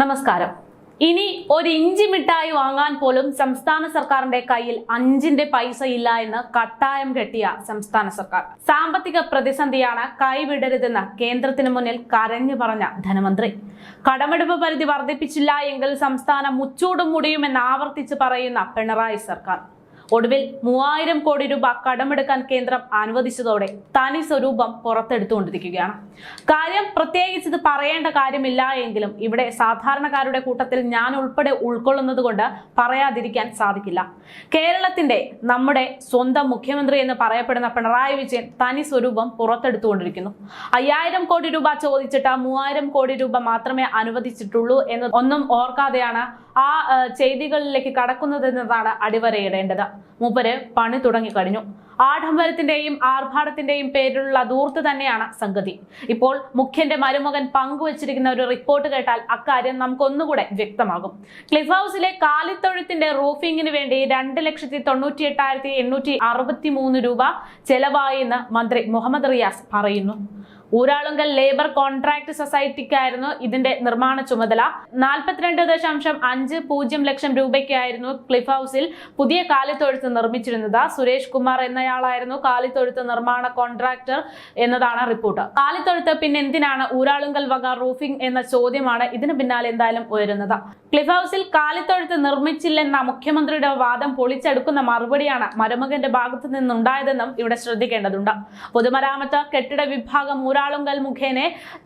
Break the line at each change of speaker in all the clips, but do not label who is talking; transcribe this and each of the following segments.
നമസ്കാരം. ഇനി ഒരു ഇഞ്ചി മിഠായി വാങ്ങാൻ പോലും സംസ്ഥാന സർക്കാരിന്റെ കയ്യിൽ അഞ്ചിന്റെ പൈസ ഇല്ല എന്ന് കട്ടായം കെട്ടിയ സംസ്ഥാന സർക്കാർ. സാമ്പത്തിക പ്രതിസന്ധിയാണ് കൈവിടരുതെന്ന് കേന്ദ്രത്തിന് മുന്നിൽ കരഞ്ഞു പറഞ്ഞ ധനമന്ത്രി. കടമെടുപ്പ് പരിധി വർദ്ധിപ്പിച്ചില്ല എങ്കിൽ സംസ്ഥാനം മുച്ചൂടും മുടിയുമെന്ന് ആവർത്തിച്ച് പറയുന്ന പിണറായി സർക്കാർ. ഒടുവിൽ മൂവായിരം കോടി രൂപ കടമെടുക്കാൻ കേന്ദ്രം അനുവദിച്ചതോടെ തനി സ്വരൂപം പുറത്തെടുത്തുകൊണ്ടിരിക്കുകയാണ്. കാര്യം പ്രത്യേകിച്ച് ഇത് പറയേണ്ട കാര്യമില്ല എങ്കിലും ഇവിടെ സാധാരണക്കാരുടെ കൂട്ടത്തിൽ ഞാൻ ഉൾപ്പെടെ ഉൾക്കൊള്ളുന്നത് കൊണ്ട് പറയാതിരിക്കാൻ സാധിക്കില്ല. കേരളത്തിന്റെ നമ്മുടെ സ്വന്തം മുഖ്യമന്ത്രി എന്ന് പറയപ്പെടുന്ന പിണറായി വിജയൻ തനി സ്വരൂപം പുറത്തെടുത്തുകൊണ്ടിരിക്കുന്നു. അയ്യായിരം കോടി രൂപ ചോദിച്ചിട്ട് മൂവായിരം കോടി രൂപ മാത്രമേ അനുവദിച്ചിട്ടുള്ളൂ എന്ന് ഒന്നും ഓർക്കാതെയാണ് ആ ചെയ്തികളിലേക്ക് കടക്കുന്നതെന്നതാണ് അടിവരയിടേണ്ടത്. മൂപ്പര് പണി തുടങ്ങിക്കഴിഞ്ഞു ആഡംബരത്തിന്റെയും ആർഭാടത്തിന്റെയും പേരിലുള്ള ദൂർത്ത് തന്നെയാണ് സംഗതി. ഇപ്പോൾ മുഖ്യന്റെ മരുമകൻ പങ്കുവച്ചിരിക്കുന്ന ഒരു റിപ്പോർട്ട് കേട്ടാൽ അക്കാര്യം നമുക്കൊന്നുകൂടെ വ്യക്തമാകും. ക്ലിഫ് ഹൗസിലെ കാലിത്തൊഴുത്തിന്റെ റൂഫിങ്ങിന് വേണ്ടി രണ്ട് ലക്ഷത്തി തൊണ്ണൂറ്റി എട്ടായിരത്തി എണ്ണൂറ്റി അറുപത്തി മൂന്ന് രൂപ ചെലവായി എന്ന് മന്ത്രി മുഹമ്മദ് റിയാസ് പറയുന്നു. ഊരാളുങ്കൽ ലേബർ കോൺട്രാക്ട് സൊസൈറ്റിക്കായിരുന്നു ഇതിന്റെ നിർമ്മാണ ചുമതല. നാൽപ്പത്തിരണ്ട് ദശാംശം അഞ്ച് പൂജ്യം ലക്ഷം രൂപയ്ക്കായിരുന്നു ക്ലിഫ് ഹൗസിൽ പുതിയ കാലിത്തൊഴുത്ത് നിർമ്മിച്ചിരുന്നത്. സുരേഷ് കുമാർ എന്നയാളായിരുന്നു കാലിത്തൊഴുത്ത് നിർമ്മാണ കോൺട്രാക്ടർ എന്നതാണ് റിപ്പോർട്ട്. കാലിത്തൊഴുത്ത് പിന്നെ എന്തിനാണ് ഊരാളുങ്കൽ വക റൂഫിംഗ് എന്ന ചോദ്യമാണ് ഇതിന് പിന്നാലെ എന്തായാലും ഉയരുന്നത്. ക്ലിഫ് ഹൗസിൽ കാലിത്തൊഴുത്ത് നിർമ്മിച്ചില്ലെന്ന മുഖ്യമന്ത്രിയുടെ വാദം പൊളിച്ചെടുക്കുന്ന മറുപടിയാണ് മരുമകന്റെ ഭാഗത്തു നിന്നുണ്ടായതെന്നും ഇവിടെ ശ്രദ്ധിക്കേണ്ടതുണ്ട്. പൊതുമരാമത്ത് കെട്ടിട വിഭാഗം ഊരാളുങ്കൽ മുഖേന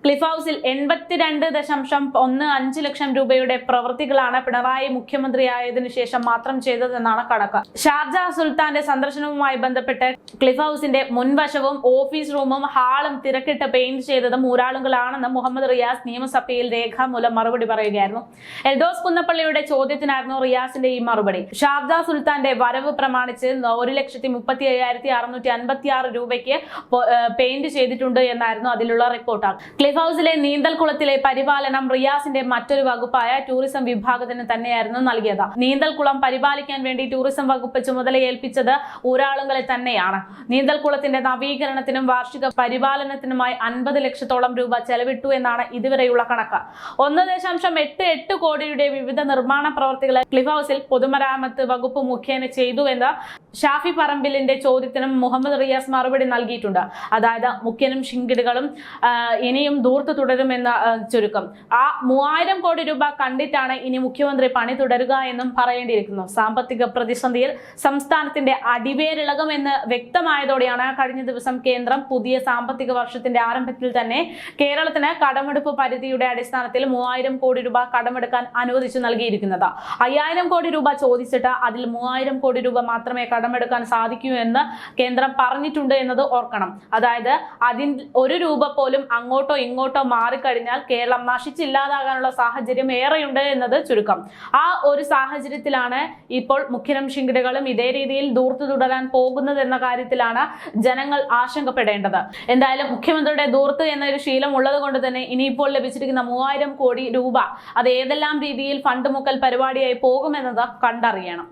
ക്ലിഫ് ഹൗസിൽ എൺപത്തിരണ്ട് ദശാംശം ഒന്ന് അഞ്ച് ലക്ഷം രൂപയുടെ പ്രവൃത്തികളാണ് പിണറായി മുഖ്യമന്ത്രിയായതിനു ശേഷം മാത്രം ചെയ്തതെന്നാണ് കണക്ക്. ഷാർജ സുൽത്താന്റെ സന്ദർശനവുമായി ബന്ധപ്പെട്ട് ക്ലിഫ് ഹൗസിന്റെ മുൻവശവും ഓഫീസ് റൂമും ഹാളും തിരക്കിട്ട് പെയിന്റ് ചെയ്തതും ഊരാളുകളാണെന്ന് മുഹമ്മദ് റിയാസ് നിയമസഭയിൽ രേഖാമൂലം മറുപടി പറയുകയായിരുന്നു. എൽദോസ് കുന്നപ്പള്ളിയുടെ ചോദ്യത്തിനായിരുന്നു റിയാസിന്റെ ഈ മറുപടി. ഷാർജ സുൽത്താന്റെ വരവ് പ്രമാണിച്ച് ഒരു ലക്ഷത്തി മുപ്പത്തി അയ്യായിരത്തി അറുന്നൂറ്റി അൻപത്തി ആറ് രൂപയ്ക്ക് പെയിന്റ് ചെയ്തിട്ടുണ്ട് എന്നായിരുന്നു അതിലുള്ള റിപ്പോർട്ടാണ് ക്ലിഫ് ഹൗസിലെ നീന്തൽക്കുളത്തിലെ പരിപാലനം റിയാസിന്റെ മറ്റൊരു വകുപ്പായ ടൂറിസം വിഭാഗത്തിന് തന്നെയായിരുന്നു നൽകിയത്. നീന്തൽക്കുളം പരിപാലിക്കാൻ വേണ്ടി ടൂറിസം വകുപ്പ് ചുമതല ഏൽപ്പിച്ചത് ഊരാളുകളെ തന്നെയാണ് നീന്തൽക്കുളത്തിന്റെ നവീകരണത്തിനും വാർഷിക പരിപാലനത്തിനുമായി അൻപത് ലക്ഷത്തോളം രൂപ ചെലവിട്ടു എന്നാണ് ഇതുവരെയുള്ള കണക്ക്. ഒന്ന് ദശാംശം എട്ട് എട്ട് കോടിയുടെ വിവിധ നിർമ്മാണ പ്രവർത്തികൾ ക്ലിഫ് ഹൗസിൽ പൊതുമരാമത്ത് വകുപ്പ് മുഖേന ചെയ്തു എന്ന് ഷാഫി പറമ്പിലിന്റെ ചോദ്യത്തിനും മുഹമ്മദ് റിയാസ് മറുപടി നൽകിയിട്ടുണ്ട്. അതായത് മുഖ്യനും ഷിങ്കിടുകളും ഇനിയും ദൂർത്ത് തുടരുമെന്ന ചുരുക്കം. ആ മൂവായിരം കോടി രൂപ കണ്ടിട്ടാണ് ഇനി മുഖ്യമന്ത്രി പണി തുടരുക എന്നും പറയേണ്ടിയിരിക്കുന്നു. സാമ്പത്തിക പ്രതിസന്ധിയിൽ സംസ്ഥാനത്തിന്റെ അടിവേരിളകുമെന്ന് വ്യക്തമായതോടെയാണ് കഴിഞ്ഞ ദിവസം കേന്ദ്രം പുതിയ സാമ്പത്തിക വർഷത്തിന്റെ ആരംഭത്തിൽ തന്നെ കേരളത്തിന് കടമെടുപ്പ് പരിധിയുടെ അടിസ്ഥാനത്തിൽ മൂവായിരം കോടി രൂപ കടമെടുക്കാൻ അനുവദിച്ചു നൽകിയിരിക്കുന്നത്. അയ്യായിരം കോടി രൂപ ചോദിച്ചിട്ട് അതിൽ മൂവായിരം കോടി രൂപ മാത്രമേ കടമെടുക്കാൻ സാധിക്കൂ എന്ന് കേന്ദ്രം പറഞ്ഞിട്ടുണ്ട് എന്നത് ഓർക്കണം. അതായത് അതിൻ ഒരു രൂപ പോലും അങ്ങോട്ടോ ഇങ്ങോട്ടോ മാറിക്കഴിഞ്ഞാൽ കേരളം നശിച്ചില്ലാതാകാനുള്ള സാഹചര്യം ഏറെയുണ്ട് എന്നത് ചുരുക്കം. ആ ഒരു സാഹചര്യത്തിലാണ് ഇപ്പോൾ മുഖ്യനും ശിങ്കിടുകളും ഇതേ രീതിയിൽ ദൂർത്തു തുടരാൻ പോകുന്നത് എന്ന കാര്യത്തിലാണ് ജനങ്ങൾ ആശങ്കപ്പെടേണ്ടത്. എന്തായാലും മുഖ്യമന്ത്രിയുടെ ദൂർത്ത് എന്നൊരു ശീലം ഉള്ളത് കൊണ്ട് തന്നെ ഇനിയിപ്പോൾ ലഭിച്ചിരിക്കുന്ന മൂവായിരം കോടി രൂപ അത് ഏതെല്ലാം രീതിയിൽ ഫണ്ട് മുക്കൽ പരിപാടിയായി പോകുമെന്നത് കണ്ടറിയണം.